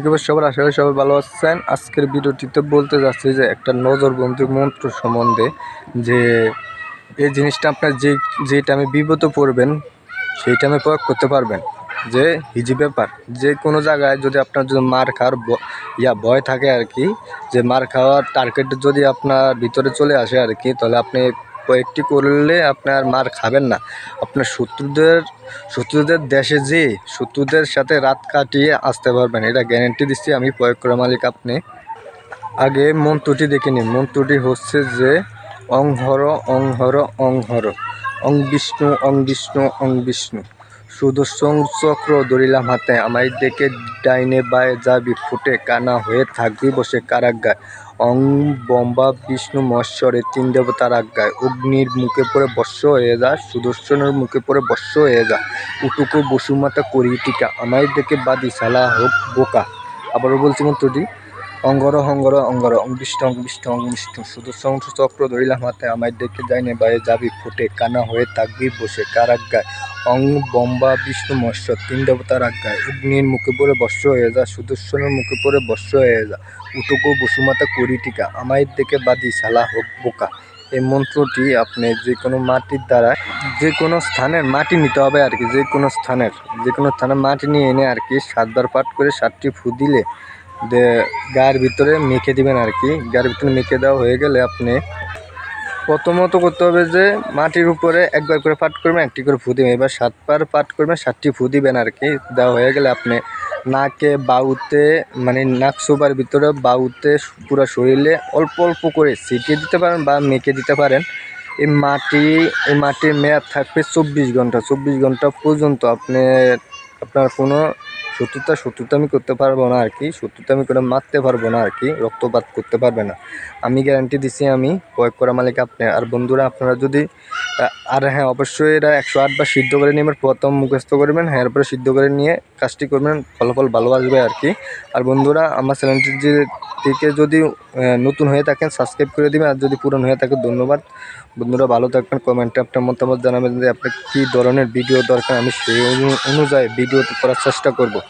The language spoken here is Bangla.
খবর সবার আশা করি সবাই ভালো আছেন। আজকের ভিডিওটিতে বলতে যাচ্ছি যে একটা নজরবন্দি মন্ত্র সম্বন্ধে যে এই জিনিসটা আপনার যে যে টাইমে বিপদে পড়বেন, সেই টাইমে প্রয়োগ করতে পারবেন। যে হিজি ব্যাপার, যে কোনো জায়গায় যদি আপনার যদি মার খাওয়ার ইয়া ভয় থাকে আর কি, যে মার খাওয়ার টার্গেট যদি আপনার ভিতরে চলে আসে আর কি, তাহলে আপনি কয়েকটি করলে আপনার মার খাবেন না। আপনার শত্রুদের শত্রুদের দেশে যে শত্রুদের সাথে রাত কাটিয়ে আসতে পারবেন, এটা গ্যারেন্টি দিচ্ছি আমি প্রয়োগ করা মালিক আপনি। আগে মন্ত্রটি দেখে নিন। মন্ত্রটি হচ্ছে যে, অং হর অং হর অং হর। অং বিষ্ণু অং বিষ্ণু অং বিষ্ণু। সুদর্শন চক্র ধরিলাম হাতে আমায় দেখে ডাইনে বায়ে যাবি, ফুটে কানা হয়ে থাকবি বসে কারাগায় অং বম্বা বিষ্ণু মৎস্বরে তিন দেবতার আজ্ঞায় অগ্নির মুখে পড়ে বর্ষ হয়ে যা সুদর্শনের মুখে পড়ে বর্ষ হয়ে যা। উটুকু বসুমাতা করি টিকা, আমায় দেখে বাদি সালা হোক বোকা। আবারও বলছি মন্ত্রটি অঙ্গর, হঙ্গর, অঙ্গর অঙ্গিষ্ট অঙ্গিষ্ট অঙ্গিষ্ট সুদর্শন চক্র ধরিলাম হাতে আমায় দেখে যাইনে বাইরে যাবি ফুটে, কানা হয়ে থাকবি বসে। কার কারাজ্ঞায় অং বম্বা বিষ্ণু মৎস্য, তিন দেবতার আজ্ঞায়। অগ্নির মুখে পড়ে বর্ষ হয়ে যা, সুদর্শনের মুখে পড়ে বর্ষ হয়ে যা। উটুকু বসুমাতা করি টিকা, আমায় দেখে বাদি সালা হোক বোকা। এই মন্ত্রটি আপনি যে কোনো মাটির দ্বারা, যে কোনো স্থানের মাটি নিতে হবে আর কি, যে কোনো স্থানের, যে কোনো স্থানের মাটি নিয়ে এনে আর কি সাতবার পাঠ করে সাতটি ফু দিলে দে গায়ের ভিতরে মেখে দিবেন আর কি। গায়ের ভিতরে মেখে দেওয়া হয়ে গেলে আপনি প্রথমত করতে হবে যে মাটির উপরে একবার করে পাট করবেন, একটি করে ফু দিবেন। এবার সাতবার পাট করবেন, সাতটি ফু দিবেন আর কি। দেওয়া হয়ে গেলে আপনি নাকে বাউতে মানে নাক সোবার ভিতরে বাউতে পুরো শরীরে অল্প অল্প করে ছিটিয়ে দিতে পারেন বা মেখে দিতে পারেন। এই মাটি, এই মাটির মেয়াদ থাকবে চব্বিশ ঘণ্টা। চব্বিশ ঘণ্টা পর্যন্ত আপনি আপনার কোনো শত্রুতা শত্রুতা আমি করতে পারব না আর কি শত্রুতা আমি করে মারতে পারব না আর কি রক্তপাত করতে পারবে না। আমি গ্যারান্টি দিছি আমি প্রয়োগ করা মালিক আপনি, আর বন্ধুরা, আপনারা যদি আর হ্যাঁ অবশ্যই এটা একশো আটবার সিদ্ধ করে নেবেন, প্রথম মুখস্থ করবেন হ্যাঁ এরপরে সিদ্ধ করে নিয়ে কাজটি করবেন, ফলাফল ভালো আসবে আর কি। আর বন্ধুরা, আমার চ্যানেলটি যে থেকে যদি নতুন হয়ে থাকেন, সাবস্ক্রাইব করে দিবেন, আর যদি পুরনো হয়ে থাকে, ধন্যবাদ। বন্ধুরা, ভালো থাকবেন, কমেন্টে আপনার মতামত জানাবেন যে আপনার কী ধরনের ভিডিও দরকার, আমি সেই অনু- অনুযায়ী ভিডিও করার চেষ্টা করব।